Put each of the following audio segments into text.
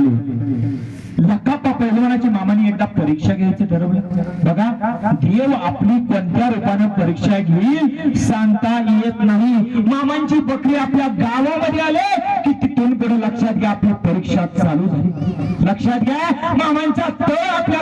मंडळी लकापा पैलवानाची मामाने एकदा परीक्षा घ्यायचं ठरवलं. बघा देव आपली कोणत्या रूपानं परीक्षा घेईल सांगता येत नाही. मामांची बकरी आपल्या गावामध्ये आले की तिथून कडे लक्षात घ्या आपली परीक्षा चालू झाली. लक्षात घ्या मामांचा तळ आपल्या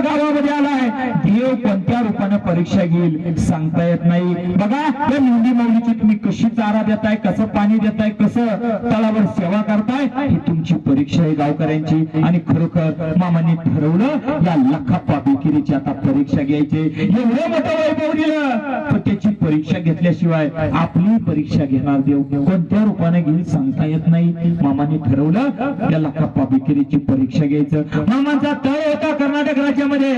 देव कोणत्या रूपाने परीक्षा घेईल सांगता येत नाही. बघा त्या मेंढी माऊलीची तुम्ही कशी चारा देताय कसं पाणी देताय कसं तळावर सेवा करताय ही तुमची परीक्षा आहे गावकऱ्यांची. आणि खरोखर मामांनी ठरवलं या लखाप्पा बेकिरीची आता परीक्षा घ्यायची. एवढं मोठं वैभव दिलं पण त्याची परीक्षा घेतल्याशिवाय आपली परीक्षा घेणार देव कोणत्या रूपाने घेईल सांगता येत नाही. मामाने ठरवलं या लखाप्पा बेकिरीची परीक्षा घ्यायचं. मामांचा तळ होता कर्नाटक राज्यामध्ये.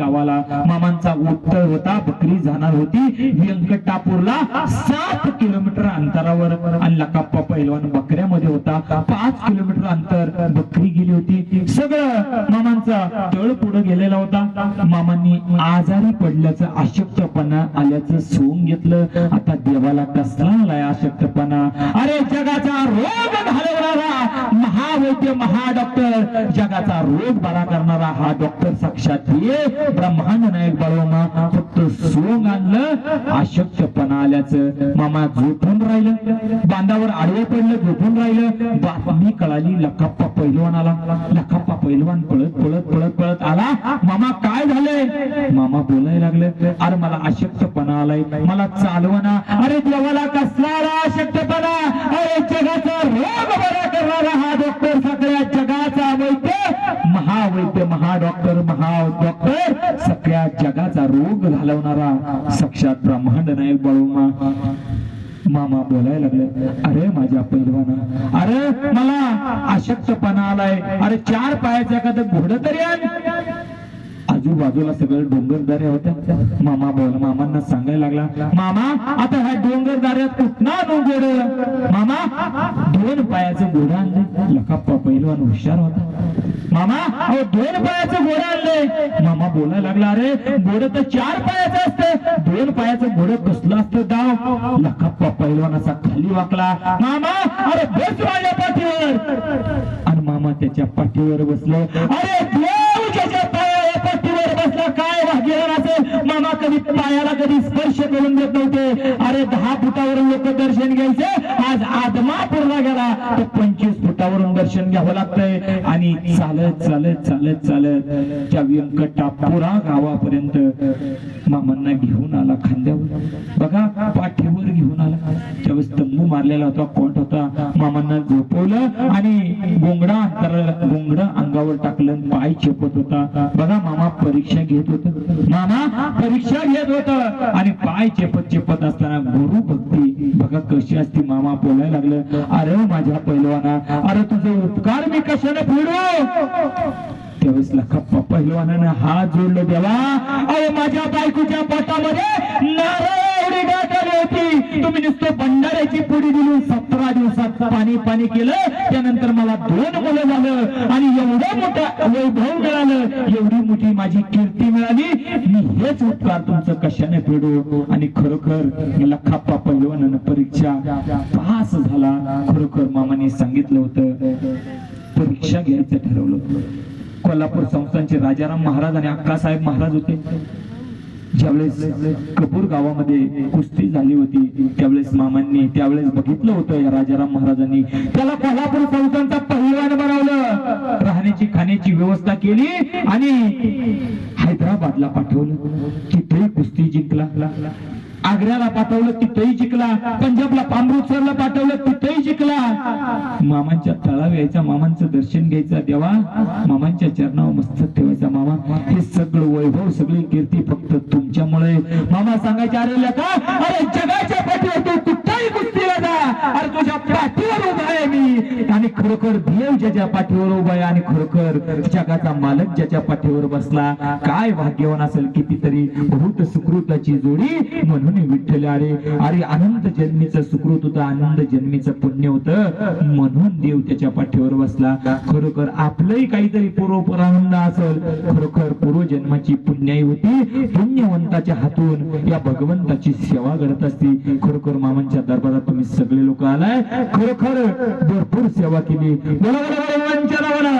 गावाला. मामांचा उत्तर होता बकरी जाणार होती. व्यंकटापूरला सात किलोमीटर अंतरावर आणि लकाप्पा पैलवान बकऱ्यामध्ये होता. पाच किलोमीटर अंतर बकरी गेली होती. सगळं मामांचा तळ पुढे गेलेला होता. मामांनी आजारी पडल्याचं अशक्तपणा आल्याचं सोंग घेतलं. आता देवाला कसला आलाय अशक्तपणा? अरे जगाचा रोग घालवणारा महावैद्य महा डॉक्टर. जगाचा रोग बरा करणारा हा डॉक्टर साक्षात ये ब्रह्मांड नायक बाळोमा फक्त सोंग आणलं अशक्तपणा आल्याचं. मामा झोपून राहिलं. बांधावर आडवं पडलं झोपून राहिलं. बातमी कळाली लखाप्पा पैलवान आला. लखाप्पा पैलवान पळत पळत पळत पळत आला. मामा काय झालंय? मामा बोलायला लागले. अरे मला अशक्तपणा आलाय. मला चालवना अरे देवाला कसला आला अशक्तपणा? अरे जगाचा रोग बरा करणारा हा डॉक्टर सगळ्या जगाचा वैद्य. महावैद्य महा डॉक्टर महा डॉक्टर सगळ्या जगाचा रोग घालवणारा साक्षात ब्रह्मांड नायक बाळूमा. मामा बोलायला लागले अरे माझ्या पैलवाना अरे मला अशक्तपणा आलाय अरे चार पायाचं एखादं घोड तरी आजूबाजूला सगळं डोंगरदाऱ्या होत्या मामा बोल मामांना सांगायला लागला मामा आता ह्या डोंगरदाऱ्यात कुठला डोंगर मामा दोन पायाचं घोडं आणलं लकाप्पा पैलवान हुशार होता. मामा अहो दोन पायाचं घोडं आणले मामा बोलायला लागला अरे घोडं तर चार पायाचं दोन पायाचं घोडं कसलं असतं डाव लखप्पा पैलवानाचा खाली वाकला. मामा अरे बस माझ्या पाठीवर. आणि मामा त्याच्या पाठीवर बसलं. अरे देव त्याच्या पाया पाठीवर बसला. काय भाग्यवान कधी पायाला कधी स्पर्श करून देत नव्हते. अरे दहा फुटावरून लोक दर्शन घ्यायचे. आज पूर्ण गेला. तर पंचवीस फुटावरून दर्शन घ्यावं लागतंय. आणि चालत चालत चालत चालत त्या व्यंकटापुरा गावापर्यंत मामांना घेऊन आला खांद्यावर. बघा पाठीवर घेऊन आला. त्यावेळेस तंबू मारलेला होता कोट होता. मामांना झोपवलं आणि गोंगडा अंतराला गोंगडा अंगावर टाकलं पाय चेपत होता. बघा मामा परीक्षा घेत होत. मामा परीक्षा घेत होत आणि पाय चेपत चेपत असताना गुरु भक्ती. बघा कशी असती मामा बोलायला लागलं. अरे हो माझ्या पैलवाना. अरे तुझे उपकार मी कशाने फेडू? त्यावेळेस लखप्पा पहिलवानानं हात जोडलं देवा. अरे माझ्या बायकोच्या पोटामध्ये नारळ गाठ आली होती. तुम्ही नुसतं भंडाऱ्याची पुढे दिली. सतरा दिवसात पाणी पाणी केलं. त्यानंतर मला दोन मुलं झालं. आणि एवढं मोठं वैभव मिळालं. एवढी मोठी माझी कीर्ती मिळाली. मी हेच उपकार तुमचं कशाने फेडू? आणि खरोखर लखाप्पा पहिलवानानं परीक्षा पास झाला. खरोखर मामाने सांगितलं होतं. परीक्षा घ्यायचं ठरवलं कोल्हापूर संस्थानचे राजाराम महाराज आणि अक्कासाहेब महाराज होते. ज्यावेळेस कपूर गावामध्ये कुस्ती झाली होती त्यावेळेस मामांनी त्यावेळेस बघितलं होतं या राजाराम महाराजांनी. त्याला कोल्हापूर संस्थानचा पहिलवान बनवलं. राहण्याची खाण्याची व्यवस्था केली आणि हैदराबादला पाठवलं. आग्र्याला पाठवलं तिथेही जिंकला. पंजाबला अमृतसरला पाठवलं तिथेही जिंकला. मामांच्या तळाव यायचा मामांचं दर्शन घ्यायचा देवा. मामांच्या चरणावर मस्तक ठेवायचा मामा. हे सगळं वैभव सगळी कीर्ती फक्त तुमच्यामुळे. मामा सांगायचे अरे लेका अरे जगाच्या खरोखर देव ज्याच्या पाठीवर उभा आहे आणि खरोखर जगाचा मालक ज्याच्या पाठीवर बसला. काय भाग्यवान असेल कितीतरी बहुत सुकृताची जोडी. म्हणून विठ्ठल अरे अरे आनंद जन्मीचं सुकृत होतं आनंद जन्मीचं पुण्य होतं. म्हणून देव त्याच्या पाठीवर बसला. खरोखर आपलंही काहीतरी पूर्व आनंद असेल. खरोखर पूर्वजन्माची पुण्याई होती. पुण्यवंताच्या हातून या भगवंताची सेवा घडत असते. खरोखर मामांच्या दरबारात तुम्ही सगळे लोक आलाय. खरोखर भरपूर सेवा তিনি বলো বলো বলো